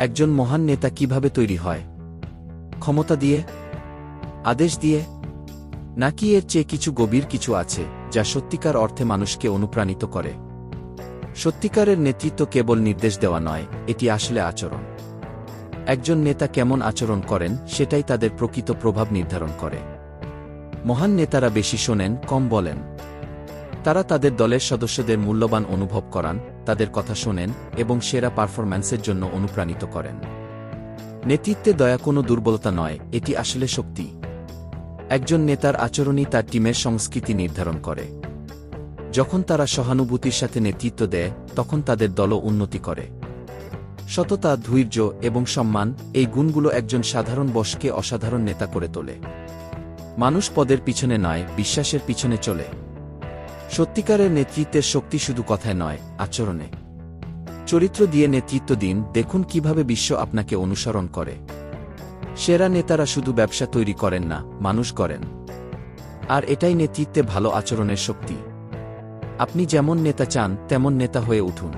একজন মহান নেতা কীভাবে তৈরি হয়? ক্ষমতা দিয়ে? আদেশ দিয়ে? নাকি এর চেয়ে কিছু গভীর কিছু আছে, যা সত্যিকার অর্থে মানুষকে অনুপ্রাণিত করে? সত্যিকারের নেতৃত্ব কেবল নির্দেশ দেওয়া নয়, এটি আসলে আচরণ। একজন নেতা কেমন আচরণ করেন, সেটাই তাদের প্রকৃত প্রভাব নির্ধারণ করে। মহান নেতারা বেশি শোনেন, কম বলেন। তারা তাদের দলের সদস্যদের মূল্যবান অনুভব করান, তাদের কথা শোনেন এবং সেরা পারফরম্যান্সের জন্য অনুপ্রাণিত করেন। নেতৃত্বে দয়া কোনো দুর্বলতা নয়, এটি আসলে শক্তি। একজন নেতার আচরণই তার টিমের সংস্কৃতি নির্ধারণ করে। যখন তারা সহানুভূতির সাথে নেতৃত্ব দেয়, তখন তাদের দলও উন্নতি করে। সততা, ধৈর্য এবং সম্মান, এই গুণগুলো একজন সাধারণ বসকে অসাধারণ নেতা করে তোলে। মানুষ পদের পিছনে নয়, বিশ্বাসের পিছনে চলে। সত্যিকারের নেতৃত্বের শক্তি শুধু কথায় নয়, আচরণে। চরিত্র দিয়ে নেতৃত্ব দিন, দেখুন কীভাবে বিশ্ব আপনাকে অনুসরণ করে। সেরা নেতারা শুধু ব্যবসা তৈরি করেন না, মানুষ করেন। আর এটাই নেতৃত্বে ভালো আচরণের শক্তি। আপনি যেমন নেতা চান, তেমন নেতা হয়ে উঠুন।